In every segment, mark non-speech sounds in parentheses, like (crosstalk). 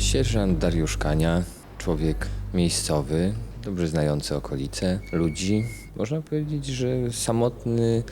Sierżant Dariusz Kania, człowiek miejscowy, dobrze znający okolice, ludzi. Można powiedzieć, że samotny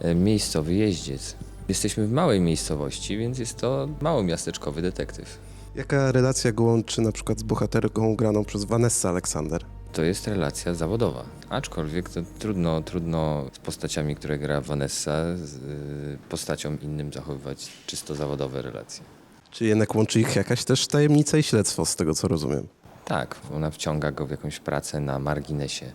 e, miejscowy jeździec. Jesteśmy w małej miejscowości, więc jest to małomiasteczkowy detektyw. Jaka relacja go łączy na przykład z bohaterką graną przez Vanessa Aleksander? To jest relacja zawodowa. Aczkolwiek to trudno, trudno z postaciami, które gra Vanessa, z y, postacią innym zachowywać czysto zawodowe relacje. Czy jednak łączy ich jakaś też tajemnica i śledztwo, z tego co rozumiem? Tak, ona wciąga go w jakąś pracę na marginesie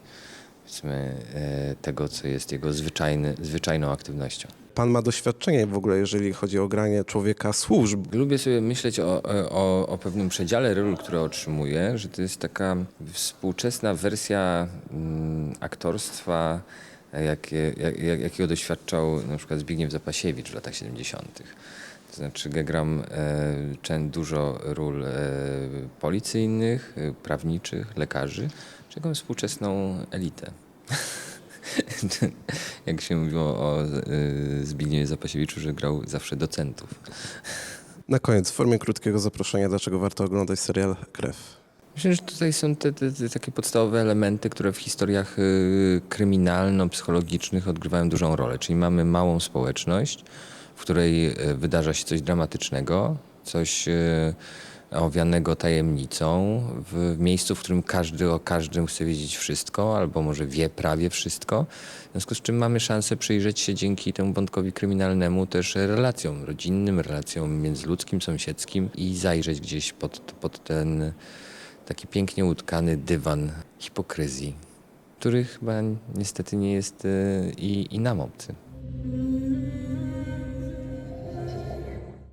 powiedzmy, e, tego, co jest jego zwyczajny, zwyczajną aktywnością. Pan ma doświadczenie w ogóle, jeżeli chodzi o granie człowieka służb. Lubię sobie myśleć o, o, o pewnym przedziale ról, które otrzymuję, że to jest taka współczesna wersja mm, aktorstwa, jak, jak, jakiego doświadczał na przykład Zbigniew Zapasiewicz w latach 70. To znaczy, gram e, dużo ról e, policyjnych, e, prawniczych, lekarzy, czego współczesną elitę. (laughs) Jak się mówiło o e, Zbigniewie Zapasiewiczu, że grał zawsze docentów. Na koniec, w formie krótkiego zaproszenia, dlaczego warto oglądać serial Krew? Myślę, że tutaj są te, te, te takie podstawowe elementy, które w historiach y, kryminalno-psychologicznych odgrywają dużą rolę. Czyli mamy małą społeczność, w której y, wydarza się coś dramatycznego, coś y, owianego tajemnicą, w miejscu, w którym każdy o każdym chce wiedzieć wszystko, albo może wie prawie wszystko. W związku z czym mamy szansę przyjrzeć się dzięki temu wątkowi kryminalnemu też relacjom rodzinnym, relacjom międzyludzkim, sąsiedzkim i zajrzeć gdzieś pod, pod ten taki pięknie utkany dywan hipokryzji, który chyba niestety nie jest y, i, i nam obcy.